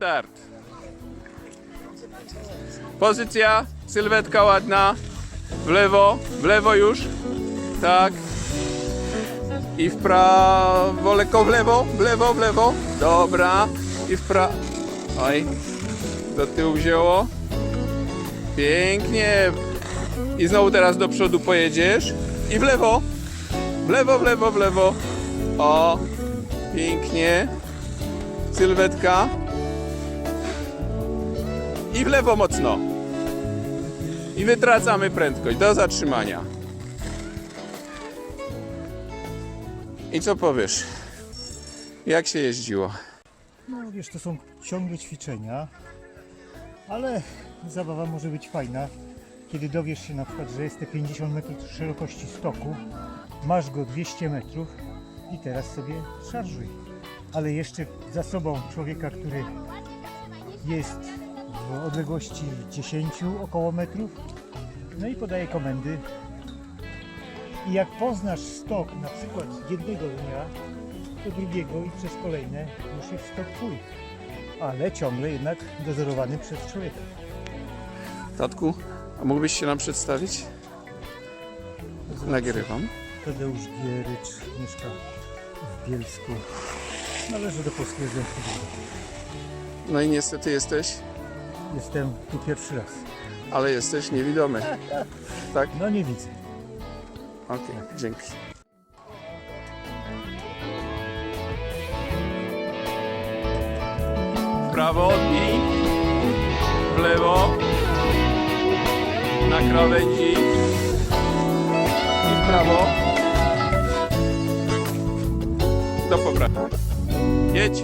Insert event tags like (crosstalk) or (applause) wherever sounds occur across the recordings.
Start. Pozycja, sylwetka ładna. W lewo, w lewo już. Tak. I w prawo, lekko w lewo, w lewo, w lewo. Dobra. I w prawo. Oj. Do tyłu wzięło. Pięknie. I znowu teraz do przodu pojedziesz. I w lewo. W lewo, w lewo, w lewo. O. Pięknie. Sylwetka. I w lewo mocno. I wytracamy prędkość do zatrzymania. I co powiesz? Jak się jeździło? No wiesz, to są ciągłe ćwiczenia, ale zabawa może być fajna, kiedy dowiesz się na przykład, że jest te 50 metrów szerokości stoku, masz go 200 metrów i teraz sobie szarżuj. Ale jeszcze za sobą człowieka, który jest w odległości 10 około metrów, no i podaje komendy. I jak poznasz stok na przykład jednego dnia, do drugiego i przez kolejne już jest stok twój. Ale ciągle jednak dozorowany przez człowieka. Tatku, a mógłbyś się nam przedstawić? Nagrywam. Tadeusz Gierycz mieszka w Bielsku. Należy do Polskiego Związku. No i niestety jesteś, Jestem tu pierwszy raz. ale jesteś niewidomy. (laughs) Tak? No nie widzę. Okej, dzięki. W prawo i w lewo. Na krawędzi. I w prawo. Do poprawy. Jedź.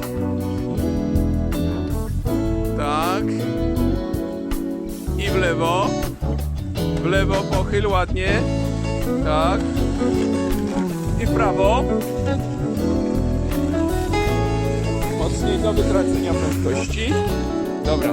W lewo pochyl ładnie. Tak. I w prawo. Mocniej do wytracenia prędkości. Dobra.